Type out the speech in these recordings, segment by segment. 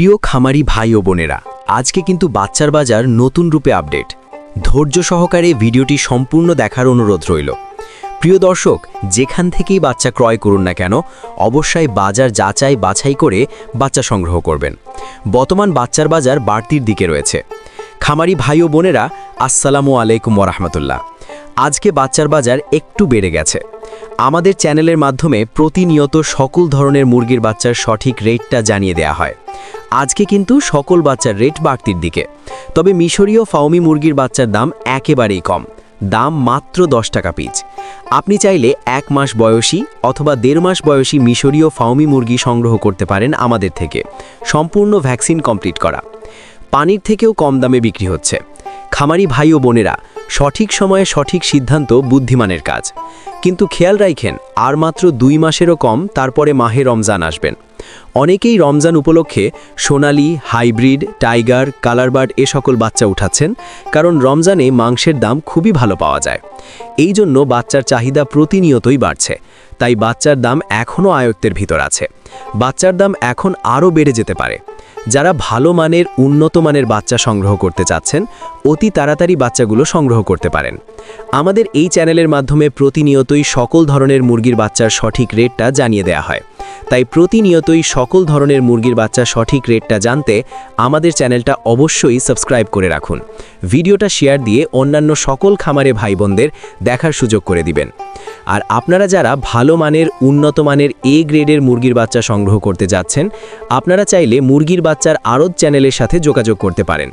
প্রিয় খামারি ভাই ও বোনেরা, আজকে কিন্তু বাচ্চার বাজার নতুন রূপে আপডেট। ধৈর্য সহকারে ভিডিওটি সম্পূর্ণ দেখার অনুরোধ রইল। প্রিয় দর্শক, যেখান থেকেই বাচ্চা ক্রয় করুন না কেন, অবশ্যই বাজার যাচাই বাছাই করে বাচ্চা সংগ্রহ করবেন। বর্তমান বাচ্চার বাজার বাড়তির দিকে রয়েছে। খামারি ভাই ও বোনেরা, আসসালামু আলাইকুম ওরহমতুল্লাহ আজকে বাচ্চার বাজার একটু বেড়ে গেছে। আমাদের চ্যানেলের মাধ্যমে প্রতিনিয়ত সকল ধরনের মুরগির বাচ্চার সঠিক রেটটা জানিয়ে দেয়া হয়। আজকে কিন্তু সকল বাচ্চার রেট বাড়তির দিকে। তবে মিশরীয় ফাউমি মুরগির বাচ্চার দাম একেবারেই কম। দাম মাত্র দশ টাকা পিচ। আপনি চাইলে এক মাস বয়সী অথবা দেড় মাস বয়সী মিশরীয় ফাউমি মুরগি সংগ্রহ করতে পারেন আমাদের থেকে। সম্পূর্ণ ভ্যাকসিন কমপ্লিট করা। পানির থেকেও কম দামে বিক্রি হচ্ছে। খামারি ভাই ও বোনেরা সঠিক সময়ে সঠিক সিদ্ধান্ত বুদ্ধিমানের কাজ। কিন্তু খেয়াল রাখেন আর মাত্র দুই মাসেরও কম তারপরে মাহে রমজান আসবেন। অনেকেই রমজান উপলক্ষে সোনালি, হাইব্রিড, টাইগার, কালারবার্ড এ সকল বাচ্চা উঠাচ্ছেন, কারণ রমজানে মাংসের দাম খুবই ভালো পাওয়া যায়। এই জন্য বাচ্চার চাহিদা প্রতিনিয়তই বাড়ছে। তাই বাচ্চার দাম এখনও আয়ত্তের ভিতর আছে। বাচ্চার দাম এখন আরও বেড়ে যেতে পারে। যারা ভালো মানের, উন্নত মানের বাচ্চা সংগ্রহ করতে চাচ্ছেন, অতি তাড়াতাড়ি বাচ্চাগুলো সংগ্রহ করতে পারেন। আমাদের এই চ্যানেলের মাধ্যমে প্রতিনিয়তই সকল ধরনের মুরগির বাচ্চার সঠিক রেটটা জানিয়ে দেয়া হয়। তাই প্রতিনিয়তই সকল ধরনের মুরগির বাচ্চার সঠিক রেটটা জানতে আমাদের চ্যানেলটা অবশ্যই সাবস্ক্রাইব করে রাখুন। ভিডিওটা শেয়ার দিয়ে অন্যান্য সকল খামারে ভাই দেখার সুযোগ করে দিবেন। আর আপনারা যারা ভালো মানের, উন্নত মানের এ গ্রেডের মুরগির বাচ্চা সংগ্রহ করতে যাচ্ছেন, আপনারা চাইলে মুরগির বাচ্চার আড়ত চ্যানেলের সাথে যোগাযোগ করতে পারেন।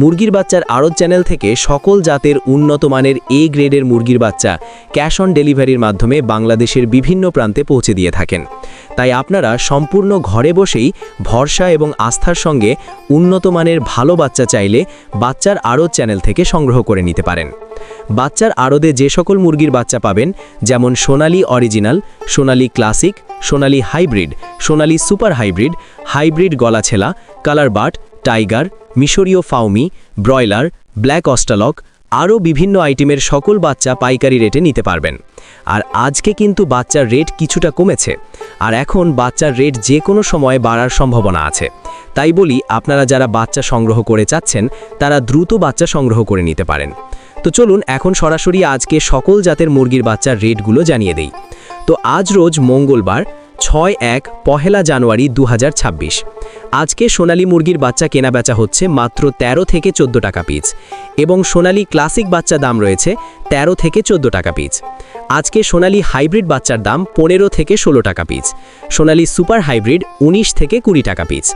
মুরগির বাচ্চার আড়ত চ্যানেল থেকে সকল জাতের উন্নত মানের এ গ্রেডের মুরগির বাচ্চা ক্যাশ অন ডেলিভারির মাধ্যমে বাংলাদেশের বিভিন্ন প্রান্তে পৌঁছে দিয়ে থাকেন। তাই আপনারা সম্পূর্ণ ঘরে বসেই ভরসা এবং আস্থার সঙ্গে উন্নত মানের ভালো বাচ্চা চাইলে বাচ্চার আড়ত চ্যানেল থেকে সংগ্রহ করে নিতে পারেন। বাচ্চার আড়দে যে সকল মুরগির বাচ্চা পাবেন, যেমন Sonali original, Sonali classic, Sonali hybrid, Sonali super hybrid hybrid গলাছেলা colour but, tiger, মিশরীয় ফাউমি, ব্রয়লার, ব্ল্যাক অস্টালক, আরও বিভিন্ন আইটেমের সকল বাচ্চা পাইকারি রেটে নিতে পারবেন। আর আজকে কিন্তু বাচ্চার রেট কিছুটা কমেছে, আর এখন বাচ্চার রেট যে কোনো সময় বাড়ার সম্ভাবনা আছে। তাই বলি, আপনারা যারা বাচ্চা সংগ্রহ করে চাচ্ছেন, তারা দ্রুত বাচ্চা সংগ্রহ করে নিতে পারেন। তো চলুন এখন সরাসরি আজকে সকল জাতের মুরগির বাচ্চার রেটগুলো জানিয়ে দেই। তো আজ রোজ মঙ্গলবার, ছয় এক, পহেলা জানুয়ারি দু হাজার ছাব্বিশ। আজকে সোনালী মুরগির বাচ্চা কেনা বেচা হচ্ছে মাত্র ১৩ থেকে ১৪ টাকা পিস এবং সোনালী ক্লাসিক বাচ্চা দাম রয়েছে ১৩ থেকে ১৪ টাকা পিস। আজকে সোনালী হাইব্রিড বাচ্চার দাম পনেরো থেকে ১৬ টাকা পিস। সোনালী সুপার হাইব্রিড ১৯ থেকে কুড়ি টাকা পিস।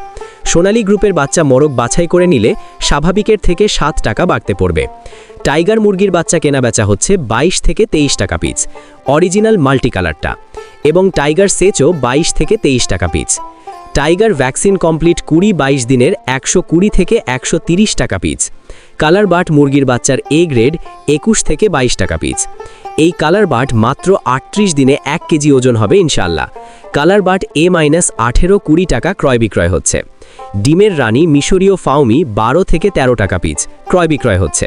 সোনালী গ্রুপের বাচ্চা মরক বাছাই করে নিলে স্বাভাবিকের থেকে সাত টাকা বাড়তে পড়বে। টাইগার মুরগির বাচ্চা কেনা বেচা হচ্ছে ২২ থেকে তেইশ টাকা পিস। অরিজিনাল মাল্টি কালারটা এবং টাইগার সেচও ২২ থেকে তেইশ টাকা পিস। টাইগার ভ্যাকসিন কমপ্লিট কুড়ি বাইশ দিনের একশো কুড়ি থেকে একশো টাকা পিচ। কালার বাট মুরগির বাচ্চার এ গ্রেড একুশ থেকে বাইশ টাকা পিচ। এই কালার বাট মাত্র আটত্রিশ দিনে এক কেজি ওজন হবে ইনশাল্লাহ কালার বাট এ মাইনাস আঠেরো কুড়ি টাকা ক্রয় বিক্রয় হচ্ছে। ডিমের রানী মিশরীয় ফাউমি বারো থেকে ১৩ টাকা পিচ ক্রয় বিক্রয় হচ্ছে।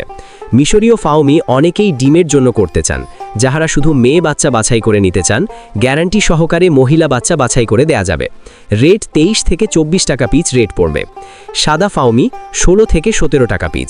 মিশরীয় ফাউমি অনেকেই ডিমের জন্য করতে চান। যাহারা শুধু মেয়ে বাচ্চা বাছাই করে নিতে চান, গ্যারান্টি সহকারে মহিলা বাচ্চা বাছাই করে দেয়া যাবে। রেট তেইশ থেকে চব্বিশ টাকা পিচ রেট পড়বে। সাদা ফাউমি ষোলো থেকে সতেরো টাকা পিচ।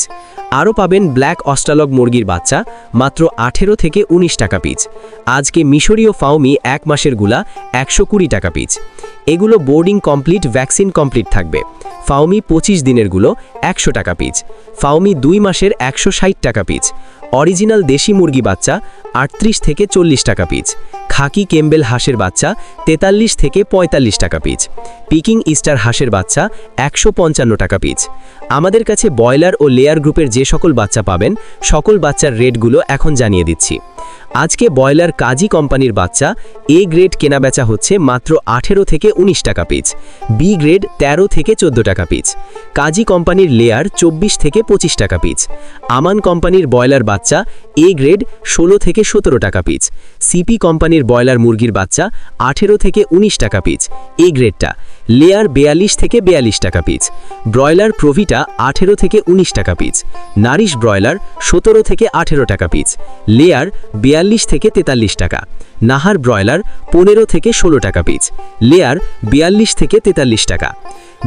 আরও পাবেন ব্ল্যাক অস্টালগ মুরগির বাচ্চা, মাত্র আঠেরো থেকে ১৯ টাকা পিচ। আজকে মিশরীয় ফাউমি এক মাসেরগুলা একশো কুড়ি টাকা পিচ। এগুলো বোর্ডিং কমপ্লিট, ভ্যাকসিন কমপ্লিট থাকবে। ফাউমি পঁচিশ দিনেরগুলো একশো টাকা পিচ। ফাউমি দুই মাসের একশো ষাট টাকা পিচ। অরিজিনাল দেশি মুরগি বাচ্চা আটত্রিশ থেকে চল্লিশ টাকা পিচ খাকি কেম্বেল হাঁসের বাচ্চা তেতাল্লিশ থেকে ৪৫ টাকা পিচ পিকিং ইস্টার হাঁসের বাচ্চা একশো পঞ্চান্ন টাকা পিচ আমাদের কাছে বয়লার ও লেয়ার গ্রুপের যে সকল বাচ্চা পাবেন, সকল বাচ্চার রেটগুলো এখন জানিয়ে দিচ্ছি। আজকে বয়লার কাজী কোম্পানির বাচ্চা, এ গ্রেড কেনাবেচা হচ্ছে মাত্র আঠেরো থেকে ১৯ টাকা পিচ বি গ্রেড ১৩ থেকে ১৪ টাকা পিচ কাজী কোম্পানির লেয়ার ২৪ থেকে ২৫ টাকা পিচ আমান কোম্পানির বয়লার বাচ্চা, এ গ্রেড ১৬ থেকে ১৭ টাকা পিচ সিপি কোম্পানির বয়লার মুরগির বাচ্চা, আঠেরো থেকে ১৯ টাকা পিচ এ গ্রেডটা লেয়ার বেয়াল্লিশ থেকে বেয়াল্লিশ টাকা পিচ ব্রয়লার প্রভিটা আঠেরো থেকে ১৯ টাকা পিচ নারিশ ব্রয়লার সতেরো থেকে আঠেরো টাকা পিচ লেয়ার বেয়াল্লিশ থেকে তেতাল্লিশ টাকা। নাহার ব্রয়লার পনেরো থেকে ষোলো টাকা পিস, লেয়ার বিয়াল্লিশ থেকে তেতাল্লিশ টাকা।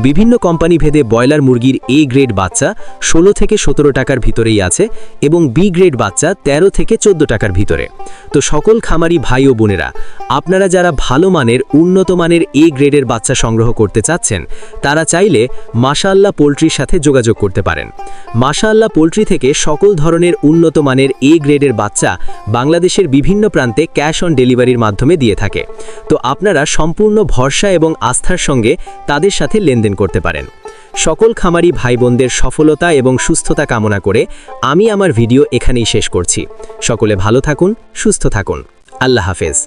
বিভিন্ন কোম্পানি ভেদে ব্রয়লার মুরগির এ গ্রেড বাচ্চা ষোলো থেকে সতেরো টাকার ভিতরেই আছে এবং বি গ্রেড বাচ্চা ১৩ থেকে চোদ্দ টাকার ভিতরে। তো সকল খামারি ভাই ও বোনেরা, আপনারা যারা ভালো মানের, উন্নত মানের এ গ্রেডের বাচ্চা সংগ্রহ করতে চাচ্ছেন, তারা চাইলে মাশাআল্লাহ পোলট্রির সাথে যোগাযোগ করতে পারেন। মাশাআল্লাহ পোলট্রি থেকে সকল ধরনের উন্নত মানের এ গ্রেডের বাচ্চা বাংলাদেশের বিভিন্ন প্রান্তে ক্যাশ অন ডেলিভারির মাধ্যমে দিয়ে থাকে। তো আপনারা সম্পূর্ণ ভরসা এবং আস্থার সঙ্গে তাদের সাথে লেনদেন করতে পারেন। সকল খামারি ভাই বোনদের সফলতা এবং সুস্থতা কামনা করে আমি আমার ভিডিও এখানেই শেষ করছি। সকলে ভালো থাকুন, সুস্থ থাকুন। আল্লাহ হাফেজ।